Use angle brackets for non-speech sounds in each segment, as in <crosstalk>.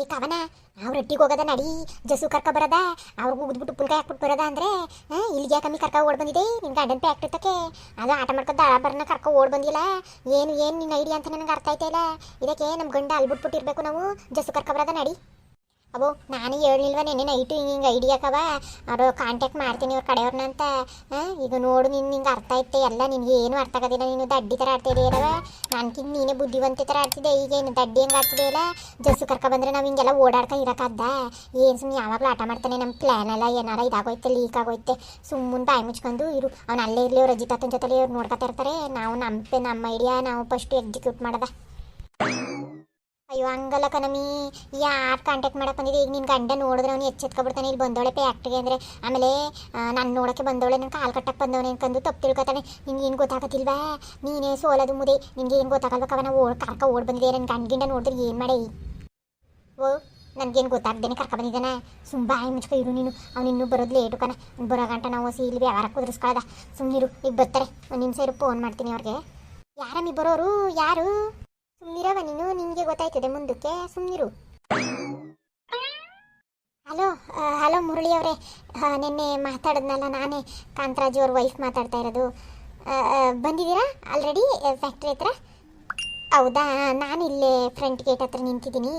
ಈ ಕವನ, ಅವ್ರ ಒಟ್ಟಿಗೆ ಹೋಗದ ನಡಿ, ಜಸು ಕರ್ಕ ಬರದ, ಅವ್ರಿಗೆ ಉದ್ಬಿಟ್ಟು ಪುಲ್ಕಾಯಿ ಹಾಕ್ಬಿಟ್ಟು ಬರೋದ ಅಂದ್ರೆ ಇಲ್ಲಿಗೆ ಕಮ್ಮಿ ಕರ್ಕ ಓಡ್ ಬಂದಿದೆ? ನಿನ್ ಗಂಡನ ಆಗ್ತಿರ್ತಕ್ಕೆ ಅದು ಆಟ ಮಾಡ್ಕೊಂಡು ದಾಬರ್ನ ಕರ್ಕ ಓಡ್ ಬಂದಿಲ್ಲ. ಏನು ಏನು ನಿನ್ನ ಐಡಿಯಾ ಅಂತ ನನಗೆ ಅರ್ಥ ಆಯ್ತಾ ಇಲ್ಲ. ಇದಕ್ಕೆ ನಮ್ಮ ಗಂಡ ಅಲ್ಬಿಟ್ಬಿಟ್ಟಿರ್ಬೇಕು ನಾವು. ಜಸು ಕರ್ಕ ಬರದ ನಡಿ. ಅವು ನಾನು ಹೇಳಿಲ್ವ ನೆನ್ನೆ ನೈಟು ಹಿಂಗೆ ಐಡಿಯಾಕವ ಅವರು ಕಾಂಟ್ಯಾಕ್ಟ್ ಮಾಡ್ತೀನಿ ಇವ್ರ ಕಡೆಯವ್ರನ್ನಂತ ಈಗ ನೋಡು ನಿನ್ನ ನಿಂಗೆ ಅರ್ಥ ಐತೆ ಎಲ್ಲ, ನಿನಗೆ ಏನು ಅರ್ಥ ಆಗೋದಿಲ್ಲ, ನೀನು ದಡ್ಡಿ ಥರ ಇದೆಯಲ್ಲವ? ನನ್ಕಿಂತ ನೀನೇ ಬುದ್ಧಿವಂತ ಥರ ಆಡ್ತಿದ್ದೆ, ಈಗ ಏನು ದಡ್ಡಿ ಹೆಂಗೆ ಆಡ್ತಿದೆ ಇಲ್ಲ ಜಸ್ಸು ಕರ್ಕ ಬಂದರೆ ನಾವು ಹಿಂಗೆಲ್ಲ ಓಡಾಡ್ಕೊಂಡು ಇರೋಕ್ಕದ್ದ ಏನು ಸುಮ್ಮನೆ ಯಾವಾಗಲೂ ಆಟ ಮಾಡ್ತಾನೆ ನಮ್ಮ ಪ್ಲ್ಯಾನ್ ಎಲ್ಲ, ಏನಾರ ಇದಾಗೋಯ್ತೆ ಲೀಕ್ ಆಗೋಯ್ತೆ. ಸುಮ್ಮನೆ ಬಾಯಿ ಮುಚ್ಕೊಂಡು ಇರು. ಅವ್ನು ಅಲ್ಲೇ ಇರಲಿ, ಅವ್ರು ಅಜ್ಜಿ ಜೊತೆಲಿ ಜೊತೆ ಅವ್ರು ನೋಡ್ಕೊತಾ ಇರ್ತಾರೆ. ನಾವು ನಮ್ಮ ನಮ್ಮ ಐಡಿಯಾ ನಾವು ಫಸ್ಟ್ ಎಕ್ಸಿಕ್ಯೂಟ್ ಮಾಡೋದ. ಅಯ್ಯೋ ಹಂಗಲ್ಲ ಕಣಮಿ ಯಾರು ಕಾಂಟ್ಯಾಕ್ಟ್ ಮಾಡಕ್ಕೆ ಬಂದಿದೆ ಈಗ ನಿನ್ನ ಗಂಡ ನೋಡಿದ್ರೆ ಅವ್ನು ಎಚ್ಚೆತ್ಕೊಬಿಡ್ತಾನೆ. ಇಲ್ಲಿ ಬಂದವಳೆ ಪ್ಯಾಕ್ಟ್ರಿಗೆ ಅಂದರೆ. ಆಮೇಲೆ ನಾನು ನೋಡೋಕ್ಕೆ ಬಂದವಳೆ. ನನ್ನ ಕಾಲು ಕಟ್ಟಕ್ಕೆ ಬಂದವನೆ ಅನ್ಕೊಂಡು ತಪ್ಪು ತಿಳ್ಕೊತಾನೆ. ನಿನ್ಗೇನು ಏನು ಗೊತ್ತಾಗತ್ತಿಲ್ವಾ? ನೀನೇ ಸೋಲದು ಮುದೆ. ನಿಂಗೆ ಏನು ಗೊತ್ತಾಗಲ್ಬೇಕವ ನಾವು ಓಡ್, ಕರ್ಕ ಓಡ್ ಬಂದಿದೆ. ನನ್ನ ಗಂಡ ಗಿಂಡ ನೋಡಿದ್ರೆ ಏನು ಮಾಡಿ? ಓ, ನನಗೇನು ಗೊತ್ತಾಗ್ದೇನೆ ಕರ್ಕ ಬಂದಿದ್ದಾನೆ. ಸುಮ್ಮ ಬಾಯಿ ಮುಚ್ಕೊ ಇರು ನೀನು. ಅವ್ನು ಇನ್ನೂ ಬರೋದು ಲೇಟು ಕಣ. ಬರೋ ಗಂಟ ನಾವು ಸಿ ಇಲ್ಲಿ ವ್ಯವಹಾರ ಕುದುರಿಸ್ಕೊಳ್ದ. ಸುಮ್ಮನಿರು ಈಗ ಬರ್ತಾರೆ. ನಿಮಿಷ ಇರು ಫೋನ್ ಮಾಡ್ತೀನಿ ಅವ್ರಿಗೆ. ಯಾರಮ್ಮಿ ಬರೋರು? ಯಾರು? ಸುಮ್ಮನಿರವ ನೀನು? ನಿಮಗೆ ಗೊತ್ತಾಯ್ತದೆ ಮುಂದಕ್ಕೆ. ಸುಮ್ಮನಿರು ಹಲೋ ಹಲೋ ಮುರಳಿ ಅವರೇ. ನಿನ್ನೆ ಮಾತಾಡಿದ್ನಲ್ಲ ನಾನೇ. ಕಾಂತರಾಜು ಅವ್ರ ವೈಫ್ ಮಾತಾಡ್ತಾ ಇರೋದು. ಬಂದಿದ್ದೀರಾ ಆಲ್ರೆಡಿ ಫ್ಯಾಕ್ಟ್ರಿ ಹತ್ರ? ಹೌದಾ? ನಾನು ಇಲ್ಲೇ ಫ್ರಂಟ್ ಗೇಟ್ ಹತ್ರ ನಿಂತಿದ್ದೀನಿ.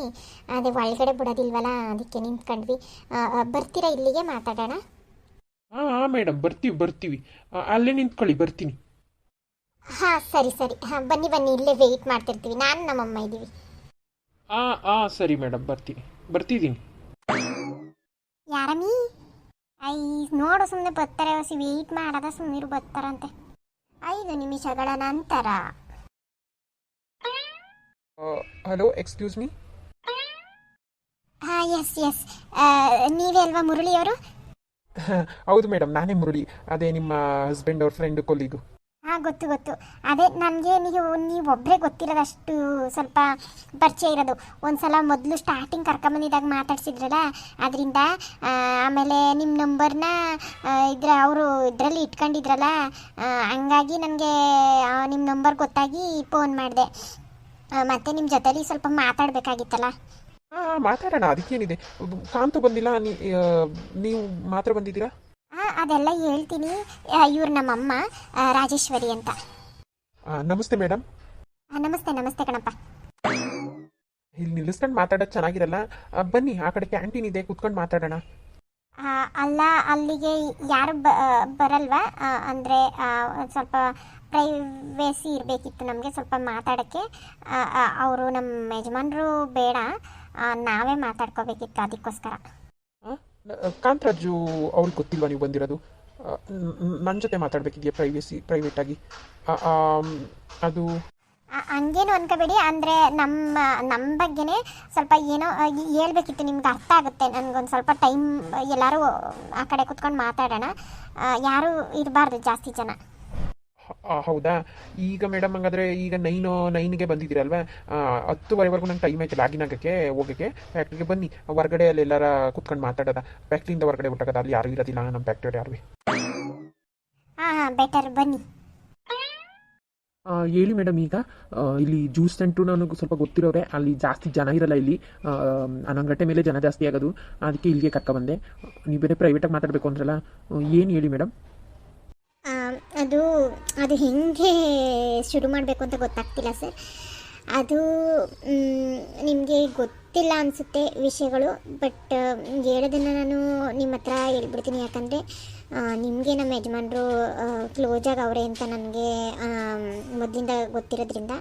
ಅದೇ ಒಳಗಡೆ ಬಿಡೋದಿಲ್ವಲ್ಲ, ಅದಕ್ಕೆ ನಿಂತ್ಕೊಂಡ್ವಿ. ಬರ್ತೀರಾ ಇಲ್ಲಿಗೆ? ಮಾತಾಡೋಣ. ಹಾಂ ಮೇಡಮ್ ಬರ್ತೀವಿ ಬರ್ತೀವಿ. ಅಲ್ಲೇ ನಿಂತ್ಕೊಳ್ಳಿ, ಬರ್ತೀನಿ. ಹಾಂ ಸರಿ ಸರಿ. ಹಾಂ ಬನ್ನಿ ಬನ್ನಿ ಇಲ್ಲೇ ವೆಯ್ಟ್ ಮಾಡ್ತಿರ್ತೀವಿ. ನಾನು ನಮ್ಮಮ್ಮ ಇದ್ದೀವಿ. ಆ ಆ ಸರಿ ಮೇಡಮ್ ಬರ್ತೀನಿ. ಬರ್ತಿದ್ದೀನಿ. ಯಾರಮ್ಮಿ ಐ ನೋಡು ಸುಮ್ಮನೆ ಬರ್ತಾರೆ ಹೊಸಿ ವೆಯ್ಟ್ ಮಾಡದ ಸುಮ್ಮನಿರು ಬರ್ತಾರಂತೆ. ಐದು ನಿಮಿಷಗಳ ನಂತರ. ಹಲೋ ಎಕ್ಸ್ಕ್ಯೂಸ್ ಮೀ ಹಾಂ ಎಸ್ ಎಸ್ ನೀವೇ ಅಲ್ವಾ ಮುರಳಿಯವರು <laughs> ಹೌದು ಮೇಡಮ್ ನಾನೇ ಮುರಳಿ. ಅದೇ ನಿಮ್ಮ ಹಸ್ಬೆಂಡ್ ಅವ್ರ ಫ್ರೆಂಡ್ ಕೊಲ್ಲಿಗು ಹಾಂ ಗೊತ್ತು ಗೊತ್ತು. ಅದೇ ನನಗೆ ನೀವು ನೀವು ಒಬ್ಬರೇ ಗೊತ್ತಿರೋದಷ್ಟು ಸ್ವಲ್ಪ ಪರಿಚಯ ಇರೋದು. ಒಂದ್ಸಲ ಮೊದಲು ಸ್ಟಾರ್ಟಿಂಗ್ ಕರ್ಕೊಂಬಂದಿದ್ದಾಗ ಮಾತಾಡ್ಸಿದ್ರಲ್ಲ, ಅದರಿಂದ ಆಮೇಲೆ ನಿಮ್ಮ ನಂಬರ್ನ ಇದ್ರ ಅವರು ಇದರಲ್ಲಿ ಇಟ್ಕೊಂಡಿದ್ರಲ್ಲ ಹಂಗಾಗಿ ನನಗೆ ನಿಮ್ಮ ನಂಬರ್ ಗೊತ್ತಾಗಿ ಫೋನ್ ಮಾಡಿದೆ. ಮತ್ತು ನಿಮ್ಮ ಜೊತೆಲಿ ಸ್ವಲ್ಪ ಮಾತಾಡಬೇಕಾಗಿತ್ತಲ್ಲ? ಹಾಂ ಮಾತಾಡೋಣ, ಅದಕ್ಕೇನಿದೆ. ಕಾಂತು ಬಂದಿಲ್ಲ ನೀವು ಮಾತ್ರ ಬಂದಿದ್ದೀರಾ? ಅದೆಲ್ಲ ಹೇಳ್ತೀನಿ. ಇವ್ರು ನಮ್ಮಮ್ಮ ರಾಜೇಶ್ವರಿ ಅಂತ. ನಮಸ್ತೆ ಮೇಡಮ್ ನಮಸ್ತೆ ನಮಸ್ತೆ ಕಣಪ್ಪ. ಇಲ್ಲಿ ನಿಲ್ಲಿಸ್ಕೊಂಡು ಮಾತಾಡೋದು ಚೆನ್ನಾಗಿರಲ್ಲ. ಬನ್ನಿ ಆ ಕಡೆ ಕ್ಯಾಂಟೀನ್ ಇದೆ ಕುತ್ಕೊಂಡು ಮಾತಾಡೋಣ. ಅಲ್ಲ ಅಲ್ಲಿಗೆ ಯಾರು ಬ ಬರಲ್ವಾ? ಅಂದರೆ ಸ್ವಲ್ಪ ಪ್ರೈವೇಸಿ ಇರಬೇಕಿತ್ತು ನಮಗೆ ಸ್ವಲ್ಪ ಮಾತಾಡೋಕ್ಕೆ. ಅವರು ನಮ್ಮ ಯಜಮಾನರು ಬೇಡ. ನಾವೇ ಮಾತಾಡ್ಕೋಬೇಕಿತ್ತು ಅದಕ್ಕೋಸ್ಕರ. ಕಾಂತರಾಜು ಅವ್ರಿಗೆ ಗೊತ್ತಿಲ್ವಾ ನೀವು ಬಂದಿರೋದು? ನನ್ನ ಜೊತೆ ಮಾತಾಡಬೇಕಿದೆಯಾ ಪ್ರೈವೇಸಿ ಪ್ರೈವೇಟಾಗಿ ಅದು ಹಂಗೇನು ಅನ್ಕೋಬೇಡಿ, ಅಂದರೆ ನಮ್ಮ ನಮ್ಮ ಬಗ್ಗೆನೇ ಸ್ವಲ್ಪ ಏನೋ ಹೇಳ್ಬೇಕಿತ್ತು, ನಿಮ್ಗೆ ಅರ್ಥ ಆಗುತ್ತೆ, ನನಗೊಂದು ಸ್ವಲ್ಪ ಟೈಮ್ ಎಲ್ಲರೂ ಆ ಕಡೆ ಕುತ್ಕೊಂಡು ಮಾತಾಡೋಣ. ಯಾರೂ ಇರಬಾರ್ದು ಜಾಸ್ತಿ ಜನ. ಹೌದಾ? ಈಗ ಮೇಡಮ್ ಹಂಗಾದ್ರೆ ಈಗ ನೈನು ನೈನ್ಗೆ ಬಂದಿದ್ದೀರಲ್ವಾ? ಹತ್ತುವರೆವರೆಗೂ ನಂಗೆ ಟೈಮ್ ಆಯ್ತು ಲಾಗಿನ್ ಆಗಕ್ಕೆ ಹೋಗಕ್ಕೆ. ಫ್ಯಾಕ್ಟ್ರಿಗೆ ಬನ್ನಿ. ಹೊರಗಡೆ ಅಲ್ಲಿ ಎಲ್ಲಾರ ಕುತ್ಕೊಂಡು ಮಾತಾಡೋದ? ಫ್ಯಾಕ್ಟ್ರಿಯಿಂದ ಹೊರಗಡೆ ಹುಟ್ಟಕದ ಅಲ್ಲಿ ಯಾರು ಇರೋದಿಲ್ಲ ನಮ್ಮ ಫ್ಯಾಕ್ಟ್ರಿ ಯಾರು ಹಾಂ ಹಾಂ ಬೆಟರ್ ಬನ್ನಿ. ಹೇಳಿ ಮೇಡಮ್ ಈಗ ಇಲ್ಲಿ ಜ್ಯೂಸ್ ಸೆಂಟ್ರು ನನಗೆ ಸ್ವಲ್ಪ ಗೊತ್ತಿರೋರೆ ಅಲ್ಲಿ ಜಾಸ್ತಿ ಜನ ಇರಲ್ಲ ಇಲ್ಲಿ. ಹನ್ನೊಂದು ಗಂಟೆ ಮೇಲೆ ಜನ ಜಾಸ್ತಿ ಆಗೋದು. ಅದಕ್ಕೆ ಇಲ್ಲಿಗೆ ಕರ್ಕೊಬಂದೆ ನೀವು ಬೇರೆ ಪ್ರೈವೇಟಾಗಿ ಮಾತಾಡಬೇಕು ಅಂದ್ರಲ್ಲ ಏನು ಹೇಳಿ ಮೇಡಮ್ ಅದು ಅದು ಹೆಂಗೆ ಶುರು ಮಾಡಬೇಕು ಅಂತ ಗೊತ್ತಾಗ್ತಿಲ್ಲ ಸರ್. ಅದು ನಿಮಗೆ ಗೊತ್ತಿಲ್ಲ ಅನಿಸುತ್ತೆ ವಿಷಯಗಳು, ಬಟ್ ಹೇಳೋದನ್ನು ನಾನು ನಿಮ್ಮ ಹತ್ರ ಹೇಳ್ಬಿಡ್ತೀನಿ. ಯಾಕಂದರೆ ನಿಮಗೆ ನಮ್ಮ ಯಜಮಾನರು ಕ್ಲೋಸ್ ಅವರೇ ಅಂತ ನನಗೆ ಮೊದಲಿಂದ ಗೊತ್ತಿರೋದ್ರಿಂದ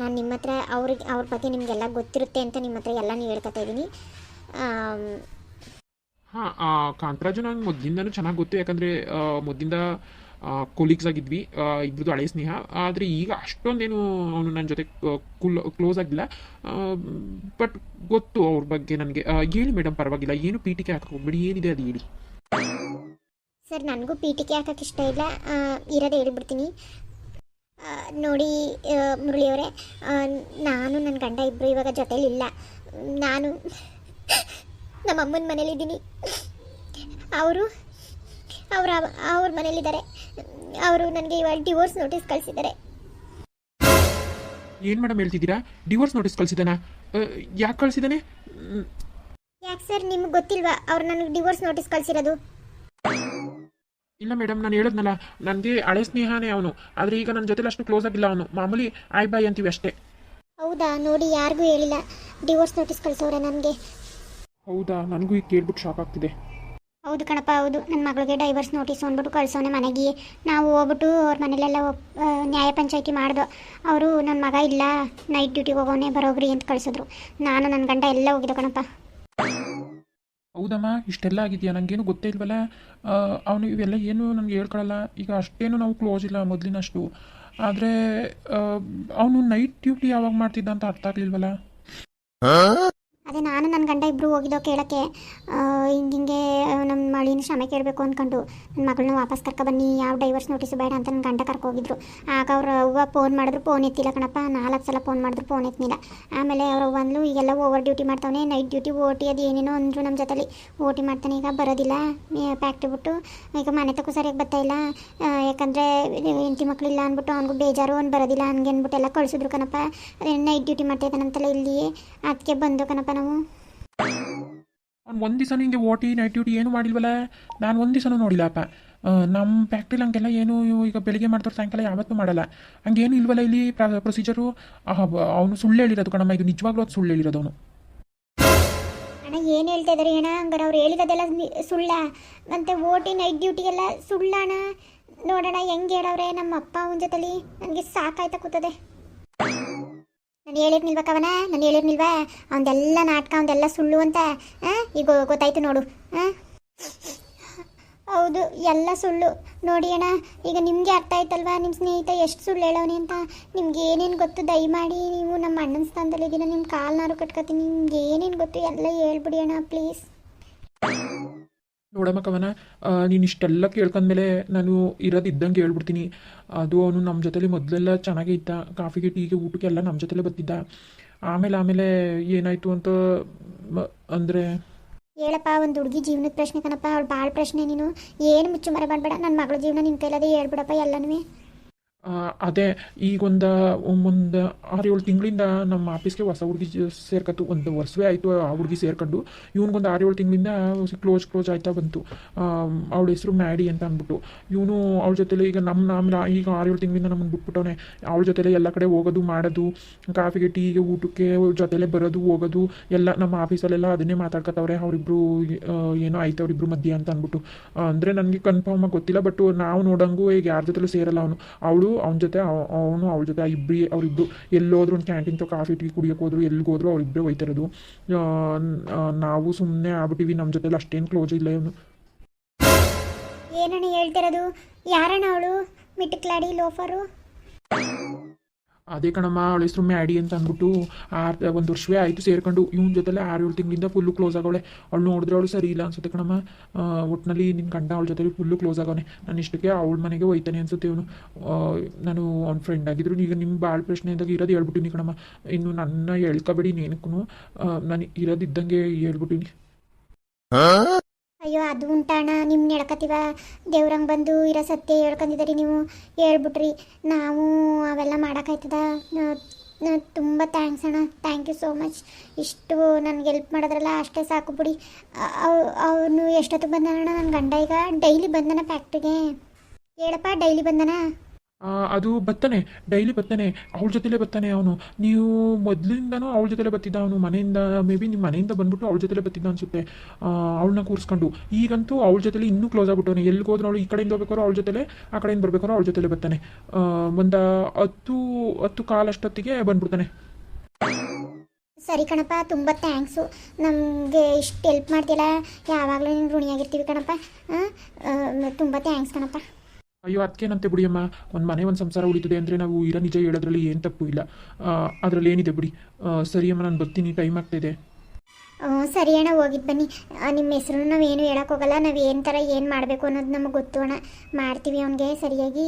ನಾನು ನಿಮ್ಮ ಹತ್ರ ಅವ್ರಿಗೆ, ಅವ್ರ ಬಗ್ಗೆ ನಿಮಗೆಲ್ಲ ಗೊತ್ತಿರುತ್ತೆ ಅಂತ ನಿಮ್ಮ ಹತ್ರ ಎಲ್ಲ ನೀವು ಹೇಳ್ಕೊತಾ ಇದ್ದೀನಿ. ಹಾಂ ಕಾಂತರಾಜು, ನಂಗೆ ಮೊದಲಿಂದನೂ ಚೆನ್ನಾಗಿ ಗೊತ್ತು. ಯಾಕಂದರೆ ಮೊದಲಿಂದ ಕೊಲೀಗ್ಸ್ ಆಗಿದ್ವಿ ಇಬ್ಬರದು ಹಳೆ ಸ್ನೇಹ. ಆದರೆ ಈಗ ಅಷ್ಟೊಂದೇನು ಅವನು ನನ್ನ ಜೊತೆ ಕುಲ್ ಕ್ಲೋಸ್ ಆಗಿಲ್ಲ. ಬಟ್ ಗೊತ್ತು ಅವ್ರ ಬಗ್ಗೆ ನನಗೆ. ಹೇಳಿ ಮೇಡಮ್ ಪರವಾಗಿಲ್ಲ. ಏನು ಪೀಟಿಕೆ ಹಾಕಕ್ಕೆ ಹೋಗ್ಬೇಡಿ. ಏನಿದೆ ಅದು ಹೇಳಿ. ಸರ್, ನನಗೂ ಪೀಟಿಕೆ ಹಾಕಕ್ಕೆ ಇಷ್ಟ ಇಲ್ಲ. ಇರೋದೇ ಹೇಳ್ಬಿಡ್ತೀನಿ. ನೋಡಿ ಮುರಳಿಯವರೇ ನಾನು ನನ್ನ ಗಂಡ ಇಬ್ಬರು ಇವಾಗ ಜೊತೇಲಿ ಇಲ್ಲ. ನಾನು ನಮ್ಮ ಅಮ್ಮನ ಮನೇಲಿದ್ದೀನಿ. ಅವರು ಅವರ ಅವ್ರ ಮನೇಲಿದ್ದಾರೆ ಅವರು ನನಗೆ ಇವಾಗ ಡಿವೋರ್ಸ್ ನೋಟಿಸ್ ಕಳಿಸಿದ್ದಾರೆ. ಏನು ಮೇಡಮ್ ಹೇಳ್ತಿದ್ದೀರಾ? ಡಿವೋರ್ಸ್ ನೋಟಿಸ್ ಕಳಿಸಿದಾನ ಯಾಕೆ ಕಳಿಸಿದಾನೆ ಯಾಕೆ ಸರ್ ನಿಮ್ಗೆ ಗೊತ್ತಿಲ್ವಾ? ಅವ್ರು ನನಗೆ ಡಿವೋರ್ಸ್ ನೋಟಿಸ್ ಕಳಿಸಿರೋದು. ಇಲ್ಲ ಮೇಡಮ್ ನಾನು ಹೇಳಿದ್ನಲ್ಲ. ನನಗೆ ಹಳೆ ಸ್ನೇಹನೇ ಅವನು. ಆದರೆ ಈಗ ನನ್ನ ಜೊತೆಲಿ ಅಷ್ಟು ಕ್ಲೋಸ್ ಆಗಿಲ್ಲ ಅವನು. ಮಾಮೂಲಿ ಆಯ್ ಬಾಯ್ ಅಂತೀವಿ ಅಷ್ಟೇ. ಹೌದಾ? ನೋಡಿ ಯಾರಿಗೂ ಹೇಳಿಲ್ಲ. ಡಿವೋರ್ಸ್ ನೋಟಿಸ್ ಕಳಿಸೋರೆ ನನಗೆ. ಹೌದಾ? ನನಗೂ ಈಗ ಕೇಳ್ಬಿಟ್ಟು ಶಾಕ್ ಆಗ್ತಿದೆ. ಹೌದು ಕಣಪ್ಪ ಹೌದು. ನನ್ನ ಮಗಳಿಗೆ ಡೈವರ್ಸ್ ನೋಟಿಸ್ ಅಂದ್ಬಿಟ್ಟು ಕಳ್ಸೋನೆ ಮನೆಗೆ. ನಾವು ಹೋಗ್ಬಿಟ್ಟು ಅವ್ರ ಮನೇಲೆಲ್ಲ ನ್ಯಾಯ ಪಂಚಾಯಿತಿ ಮಾಡ್ದು. ಅವರು ನನ್ನ ಮಗ ಇಲ್ಲ ನೈಟ್ ಡ್ಯೂಟಿಗೆ ಹೋಗೋನೆ ಬರೋಗ್ರಿ ಅಂತ ಕಳಿಸಿದ್ರು. ನಾನು ನನ್ನ ಗಂಡ ಎಲ್ಲ ಹೋಗಿದ್ದೆ ಕಣಪ್ಪ. ಹೌದಮ್ಮ ಇಷ್ಟೆಲ್ಲ ಆಗಿದೆಯಾ? ನನಗೇನು ಗೊತ್ತೇ ಇಲ್ವಲ್ಲ? ಅವನು ಇವೆಲ್ಲ ಏನು ನನಗೆ ಹೇಳ್ಕೊಳಲ್ಲ. ಈಗ ಅಷ್ಟೇನು ನಾವು ಕ್ಲೋಸ್ ಇಲ್ಲ ಮೊದಲಿನಷ್ಟು. ಆದರೆ ಅವನು ನೈಟ್ ಡ್ಯೂಟಿ ಯಾವಾಗ ಮಾಡ್ತಿದ್ದ ಅಂತ ಅರ್ಥ ಆಗ್ಲಿಲ್ವಲ್ಲ? ಅದೇ ನಾನು ನನ್ನ ಗಂಡ ಇಬ್ಬರು ಹೋಗಿದ್ದೋ ಕೇಳೋಕ್ಕೆ ಹಿಂಗೆ ಹಿಂಗೆ ನಮ್ಮ ಮಳಿನ ಶ್ರಮ ಕೇಳಬೇಕು ಅಂದ್ಕೊಂಡು ನನ್ನ ಮಗಳನ್ನ ವಾಪಸ್ ಬನ್ನಿ, ಯಾವ ಡೈವರ್ಸ್ ನೋಟಿಸ್ ಬೇಡ ಅಂತ ನನ್ನ ಗಂಡ ಕರ್ಕೋಗಿದ್ರು ಆಗ ಅವ್ರ ಅವ್ವ ಫೋನ್ ಮಾಡಿದ್ರು ಫೋನ್ ಎತ್ತಿಲ್ಲ ಕಣಪ್ಪ, ನಾಲ್ಕು ಸಲ ಫೋನ್ ಮಾಡಿದ್ರು ಫೋನ್ ಎತ್ತಲಿಲ್ಲ ಆಮೇಲೆ ಅವ್ರ ಅಂದ್ಲು, ಈಗೆಲ್ಲ ಓವರ್ ಡ್ಯೂಟಿ ಮಾಡ್ತಾವನೆ ನೈಟ್ ಡ್ಯೂಟಿ ಓ ಟಿ ಅದು ಏನೇನೋ ಅಂದರು ನಮ್ಮ ಜೊತೆಲಿ ಓ ಟಿ ಮಾಡ್ತಾನೆ, ಈಗ ಬರೋದಿಲ್ಲ ಫ್ಯಾಕ್ಟ್ರಿ ಬಿಟ್ಟು, ಈಗ ಮನೆ ತಕ್ಕೂ ಸರಿಯಾಗಿ ಬರ್ತಾಯಿಲ್ಲ ಯಾಕಂದರೆ ಹೆಂಡತಿ ಮಕ್ಕಳಿಲ್ಲ ಅಂದ್ಬಿಟ್ಟು ಅವ್ನಿಗೂ ಬೇಜಾರು ಅವ್ನು ಬರೋದಿಲ್ಲ ಹಂಗೆ ಅಂದ್ಬಿಟ್ಟು ಎಲ್ಲ ಕಳಿಸಿದ್ರು ಕಣಪ್ಪ. ನೈಟ್ ಡ್ಯೂಟಿ ಮಾಡ್ತಾಯಿದ್ದಾನಂತಲ್ಲ ಇಲ್ಲಿ ಅದಕ್ಕೆ ಬಂದು ಕಣಪ್ಪ ನಾವು? ಅವ್ನು ಒಂದು ದಿವಸ ಹಿಂಗೆ ಓಟಿ ನೈಟ್ ಡ್ಯೂಟಿ ಏನು ಮಾಡಿಲ್ವಲ್ಲ? ನಾನು ಒಂದು ದಿವಸನೂ ನೋಡಿಲ್ಲಪ್ಪ ನಮ್ಮ ಫ್ಯಾಕ್ಟ್ರಿಲಿ ಹಂಗೆಲ್ಲ ಏನು ಈಗ ಬೆಳಿಗ್ಗೆ ಮಾಡ್ತಾರೆ ಸಾಯಂಕಾಲ ಯಾವತ್ತೂ ಮಾಡಲ್ಲ. ಹಂಗೇನು ಇಲ್ವಲ್ಲ ಇಲ್ಲಿ ಪ್ರೊಸೀಜರು ಅವನು ಸುಳ್ಳು ಹೇಳಿರೋದು ಕಣಮ್ಮ ಇದು ನಿಜವಾಗ್ಲೂ ಅದು ಸುಳ್ಳು ಹೇಳಿರೋದು ಅವನು. ಅಣ್ಣ ಏನು ಹೇಳ್ತಾ ಇದ್ದಾರೆ ಅಣ್ಣ? ಹಂಗಾರೆ ಅವ್ರು ಹೇಳಿರೋದೆಲ್ಲ ಸುಳ್ಳ. ಮತ್ತೆ ಓಟಿ ನೈಟ್ ಡ್ಯೂಟಿಗೆಲ್ಲ ಸುಳ್ಳ ಅಣ್ಣ. ನೋಡೋಣ ಹೆಂಗೆ ಹೇಳವ್ರೆ ನಮ್ಮ ಅಪ್ಪ ಅವನ ಜೊತೆಲಿ? ನನಗೆ ಸಾಕಾಯ್ತಾ ಕೂತದೆ. ನಾನು ಕವನ? ನಾನು ಹೇಳಿರ್ನಿಲ್ವಾ ಅವನದೆಲ್ಲ ನಾಟಕ, ಅವನದೆಲ್ಲ ಸುಳ್ಳು ಅಂತ? ಈಗ ಗೊತ್ತಾಯ್ತು ನೋಡು? ಹೌದು, ಎಲ್ಲ ಸುಳ್ಳು. ನೋಡಿ ಅಣ್ಣ, ಈಗ ನಿಮಗೆ ಅರ್ಥ ಆಯ್ತಲ್ವಾ? ನಿಮ್ಮ ಸ್ನೇಹಿತ ಎಷ್ಟು ಸುಳ್ಳು ಹೇಳೋನಿ ಅಂತ? ನಿಮ್ಗೆ ಏನೇನು ಗೊತ್ತು? ದಯಮಾಡಿ ನೀವು ನಮ್ಮ ಅಣ್ಣನ ಸ್ಥಾನದಲ್ಲಿದ್ದೀರ? ನಿಮ್ಮ ಕಾಲ್ನಾರು ಕಟ್ಕೊತೀನಿ. ನಿಮ್ಗೆ ಏನೇನು ಗೊತ್ತು? ಎಲ್ಲ ಹೇಳ್ಬಿಡಿ ಅಣ್ಣ, ಪ್ಲೀಸ್. ನೋಡಮ್ಮ ಕವನ ನೀನು ಇಷ್ಟೆಲ್ಲ ಕೇಳ್ಕೊಂಡ್ಮೇಲೆ ನಾನು ಇರೋದಿದ್ದಂಗೆ ಹೇಳ್ಬಿಡ್ತೀನಿ. ಅದು ಅವನು ನಮ್ಮ ಜೊತೆಲಿ ಮೊದಲೆಲ್ಲ ಚೆನ್ನಾಗೇ ಇದ್ದ. ಕಾಫಿಗೆ, ಟೀಗೆ ಊಟಕ್ಕೆ ಎಲ್ಲ ನಮ್ಮ ಜೊತೆಲೇ ಬರ್ತಿದ್ದ. ಆಮೇಲೆ ಆಮೇಲೆ ಏನಾಯಿತು ಅಂತ ಅಂದರೆ? ಹೇಳಪ್ಪ, ಒಂದು ಹುಡುಗಿ ಜೀವನದ ಪ್ರಶ್ನೆ ಕಣಪ್ಪ. ಅವಳು ಭಾಳ ಪ್ರಶ್ನೆ ನೀನು. ಏನು ಮುಚ್ಚು ಮರೆ ಮಾಡಬೇಡ. ನನ್ನ ಮಗಳ ಜೀವನ ನಿನ್ನ ಕೈಲದೇ ಹೇಳ್ಬಿಡಪ್ಪ ಎಲ್ಲನೂ ಅದೇ ಈಗೊಂದು ಒಂದು ಆರು ಏಳು ತಿಂಗಳಿಂದ ನಮ್ಮ ಆಫೀಸ್ಗೆ ಹೊಸ ಹುಡುಗಿ ಸೇರ್ಕತ್ತು, ಒಂದು ವರ್ಷವೇ ಆಯಿತು ಆ ಹುಡುಗಿ ಸೇರ್ಕೊಂಡು. ಇವನಿಗೊಂದು ಆರು ಏಳು ತಿಂಗಳಿಂದ ಕ್ಲೋಸ್ ಕ್ಲೋಸ್ ಆಯ್ತಾ ಬಂತು. ಅವಳ ಹೆಸರು ಮ್ಯಾಡಿ ಅಂತ ಅಂದ್ಬಿಟ್ಟು. ಇವನು ಅವಳ ಜೊತೆಲಿ ಈಗ ನಮ್ಮ ನಮ್ಮ ಈಗ ಆರು ಏಳು ತಿಂಗಳಿಂದ ನಮ್ಮನ್ನು ಬಿಟ್ಬಿಟ್ಟವನೆ. ಅವಳ ಜೊತೆಲೆ ಎಲ್ಲ ಕಡೆ ಹೋಗೋದು, ಮಾಡೋದು, ಕಾಫಿಗೆ, ಟೀಗೆ, ಊಟಕ್ಕೆ ಜೊತೆಲೆ ಬರೋದು, ಹೋಗೋದು, ಎಲ್ಲ ನಮ್ಮ ಆಫೀಸಲ್ಲೆಲ್ಲ ಅದನ್ನೇ ಮಾತಾಡ್ಕೊತವ್ರೆ ಅವರಿಬ್ರು ಏನೋ ಆಯ್ತು, ಅವರಿಬ್ರು ಮಧ್ಯೆ ಅಂತ ಅಂದ್ಬಿಟ್ಟು. ಅಂದರೆ ನನಗೆ ಕನ್ಫರ್ಮ್ ಆಗಿ ಗೊತ್ತಿಲ್ಲ ಬಟ್ ನಾವು ನೋಡಂಗೂ ಈಗ ಯಾರ ಜೊತೆಲೂ ಸೇರಲ್ಲ ಅವನು. ಅವಳು ಅವನ ಜೊತೆ ಅವನು ಅವ್ರ ಜೊತೆ ಇಬ್ಬರಿ ಅವರಿಬ್ರು ಎಲ್ಲೋದ್ರು ಒಂದು ಕ್ಯಾಂಟೀನ್ ತೊ ಕಾಫಿ, ಟೀ ಕುಡಿಯೋಕೆ ಹೋದ್ರು ಎಲ್ಲಿಗೆ ಹೋದ್ರು ಅವರಿಬ್ಬರೇ ಹೋಯ್ತಿರೋದು ನಾವು ಸುಮ್ಮನೆ ಆಗ್ಬಿಟ್ಟಿವಿ ನಮ್ಮ ಜೊತೆಲಿ ಅಷ್ಟೇನು ಕ್ಲೋಸ್ ಇಲ್ಲ ಇವನು. ಏನಣ್ಣ ಹೇಳ್ತಿರೋದು? ಯಾರಣ್ಣ ಅವಳು? ಮಿಟ್ಟಕ್ಲಾಡಿ ಲೋಫರು? ಅದೇ ಕಣಮ್ಮ, ಅವಳ ಹೆಸರು ಮ್ಯಾಡಿ ಅಂತ ಅಂದ್ಬಿಟ್ಟು ಆರ್, ಒಂದು ವರ್ಷವೇ ಆಯಿತು ಸೇರ್ಕೊಂಡು. ಇವನ ಜೊತೆಲೆ ಆರು ಏಳು ತಿಂಗಳಿಂದ ಫುಲ್ಲು ಕ್ಲೋಸ್ ಆಗವಳೆ. ಅವಳು ನೋಡಿದ್ರೆ ಅವಳು ಸರಿ ಇಲ್ಲ ಅನ್ಸುತ್ತೆ ಕಣಮ್ಮ. ಒಟ್ಟಿನಲ್ಲಿ ನಿನ್ನ ಗಂಡ ಅವಳ ಜೊತೆ ಫುಲ್ಲು ಕ್ಲೋಸ್ ಆಗವನೆ. ನಾನು ಇಷ್ಟಕ್ಕೆ ಅವಳ ಮನೆಗೆ ಹೋಯ್ತಾನೆ ಅನ್ಸುತ್ತೆ ಇವನು. ನಾನು ಅವ್ನ ಫ್ರೆಂಡ್ ಆಗಿದ್ರು. ಈಗ ನಿಮ್ಮ ಭಾಳ ಪ್ರಶ್ನೆ ಇದ್ದಾಗ ಇರೋದು ಹೇಳ್ಬಿಟ್ಟಿನಿ ಕಣಮ್ಮ. ಇನ್ನು ನನ್ನ ಹೇಳ್ಕೊಬೇಡಿ ನೇನಕ್ಕೂ ನಾನು ಇರೋದಿದ್ದಂಗೆ ಹೇಳ್ಬಿಟ್ಟಿನಿ. ಅಯ್ಯೋ, ಅದು ಉಂಟಾಣ ನಿಮ್ಮ ನಡ್ಕತೀವ? ದೇವ್ರಂಗೆ ಬಂದು ಇರೋ ಸತ್ಯ ಹೇಳ್ಕೊಂಡಿದ್ದೀರಿ ನೀವು. ಹೇಳ್ಬಿಟ್ರಿ. ನಾವು ಅವೆಲ್ಲ ಮಾಡೋಕ್ಕಾಯ್ತದ? ತುಂಬ ಥ್ಯಾಂಕ್ಸ್ ಅಣ್ಣ. ಥ್ಯಾಂಕ್ ಯು ಸೋ ಮಚ್ ಇಷ್ಟು ನನಗೆ ಹೆಲ್ಪ್ ಮಾಡಿದ್ರಲ್ಲ, ಅಷ್ಟೇ ಸಾಕು ಬಿಡಿ. ಅವನು ಎಷ್ಟೊತ್ತಿಗೆ ಬಂದಣ ನನ್ನ ಗಂಡ ಈಗ ಡೈಲಿ ಬಂದನ ಫ್ಯಾಕ್ಟ್ರಿಗೆ ಹೇಳಪ್ಪ, ಡೈಲಿ ಬಂದನ? ಅದು ಬರ್ತಾನೆ ಡೈಲಿ ಬರ್ತಾನೆ ಅವಳ ಜೊತೆಲೇ ಬರ್ತಾನೆ ಅವನು. ನೀವು ಮೊದಲಿಂದನೂ ಅವಳ ಜೊತೆಲೇ ಬರ್ತಿದ್ದ ಅವನು, ಮನೆಯಿಂದ ಮೇ ಬಿ ನಿಮ್ಮ ಮನೆಯಿಂದ ಬಂದ್ಬಿಟ್ಟು ಅವಳ ಜೊತೆಲೇ ಬರ್ತಿದ್ದ ಅನಿಸುತ್ತೆ. ಅವಳನ್ನ ಕೂರಿಸ್ಕೊಂಡು. ಈಗಂತೂ ಅವಳ ಜೊತೆಲಿ ಇನ್ನೂ ಕ್ಲೋಸ್ ಆಗ್ಬಿಟ್ಟವನು. ಎಲ್ಲಿಗೆ ಹೋದ್ರೆ ಅವಳು ಈ ಕಡೆಯಿಂದ ಹೋಗ್ಬೇಕಾರೋ ಅವಳ ಜೊತೆಲೆ, ಆ ಕಡೆಯಿಂದ ಬರ್ಬೇಕಾರೋ ಅವಳ ಜೊತೆಲೇ ಬರ್ತಾನೆ ಒಂದು ಹತ್ತು ಹತ್ತು ಕಾಲಷ್ಟೊತ್ತಿಗೆ ಬಂದ್ಬಿಡ್ತಾನೆ. ಸರಿ ಕಣಪ್ಪ, ತುಂಬ ಥ್ಯಾಂಕ್ಸು ನಮಗೆ ಇಷ್ಟು ಹೆಲ್ಪ್ ಮಾಡ್ತಿಲ್ಲ ಯಾವಾಗಲೂ ಋಣಿಯಾಗಿರ್ತೀವಿ ಕಣಪ್ಪ. ತುಂಬ ಥ್ಯಾಂಕ್ಸ್ ಕಣಪ್ಪ. ಅಯ್ಯೋ ಅದಕ್ಕೇನಂತೆ ಬಿಡಿಯಮ್ಮ ಒಂದು ಮನೆ ಒಂದು ಸಂಸಾರ ಉಳಿತದೆ ಅಂದರೆ ನಾವು ಇರೋ ನಿಜ ಹೇಳೋದ್ರಲ್ಲಿ ಏನು ತಪ್ಪು ಇಲ್ಲ. ಅದರಲ್ಲಿ ಏನಿದೆ ಬಿಡಿ. ಸರಿ ಸರಿಯಮ್ಮ ನಾನು ಬರ್ತೀನಿ. ಟೈಮ್ ಆಗ್ತಾಯಿದೆ ಸರಿ ಅಣ್ಣ ಹೋಗಿದ್ದು ಬನ್ನಿ. ನಿಮ್ಮ ಹೆಸರು ನಾವೇನು ಹೇಳೋಕ್ಕೋಗಲ್ಲ ನಾವು ಏನು ಥರ ಏನು ಮಾಡಬೇಕು ಅನ್ನೋದು ನಮಗೆ ಗೊತ್ತು ಅಣ್ಣ. ಮಾಡ್ತೀವಿ ಅವನಿಗೆ. ಸರಿಯಾಗಿ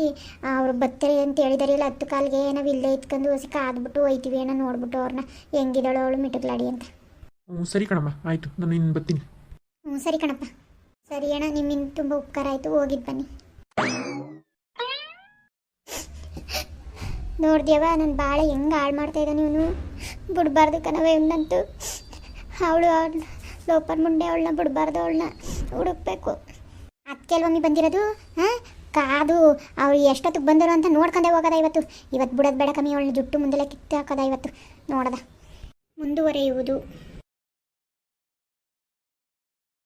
ಅವ್ರು ಬರ್ತಾರೆ ಅಂತ ಹೇಳಿದಾರೆ. ಇಲ್ಲ ಹತ್ತು ಕಾಲಿಗೆ ನಾವು ಇಲ್ಲೇ ಇತ್ಕೊಂಡು ಹೊಸ ಕಾದ್ಬಿಟ್ಟು ಹೋಯ್ತೀವಿ ಅಣ್ಣ ನೋಡ್ಬಿಟ್ಟು ಅವ್ರನ್ನ ಹೆಂಗಿದ್ದಾಳು ಅವಳು ಮಿಟುಕ್ಲಾಡಿ ಅಂತ. ಹ್ಞೂ ಸರಿ ಕಣಮ್ಮ. ಆಯಿತು. ನಾನು ಇನ್ನು ಬರ್ತೀನಿ. ಹ್ಞೂ ಸರಿ ಕಣಪ್ಪ. ಸರಿ ಅಣ್ಣ ನಿಮ್ಮಿಂದ ತುಂಬ ಉಪಕಾರ ಆಯಿತು. ಹೋಗಿದ್ದು ಬನ್ನಿ. ನೋಡ್ದ್ಯವ ನನ್ನ ಭಾಳ ಹೆಂಗೆ ಹಾಳು ಮಾಡ್ತಾ ಇದ್ದಾನೆ ಇವನು? ಬಿಡಬಾರ್ದು ಕಣವ ಇವನಂತೂ. ಅವಳು ಅವಳ, ಲೋಪರ್ ಮುಂಡೆ ಅವಳನ್ನ ಬಿಡಬಾರ್ದು ಅವಳನ್ನ. ಹುಡುಕ್ಬೇಕು. ಅದಕ್ಕೆ ಅಲ್ವಮ್ಮಿ ಬಂದಿರೋದು, ಹಾಂ? ಕಾದು, ಅವ್ರು ಎಷ್ಟೊತ್ತಿಗೆ ಬಂದರು ಅಂತ ನೋಡ್ಕೊಂಡೆ ಹೋಗೋದ ಇವತ್ತು. ಇವತ್ತು ಬಿಡೋದು ಬೇಡ ಕಮ್ಮಿ, ಅವಳನ್ನ ಜುಟ್ಟು ಮುಂದೆಲ್ಲ ಕಿತ್ತು ಇವತ್ತು. ನೋಡದ. ಮುಂದುವರೆಯುವುದು.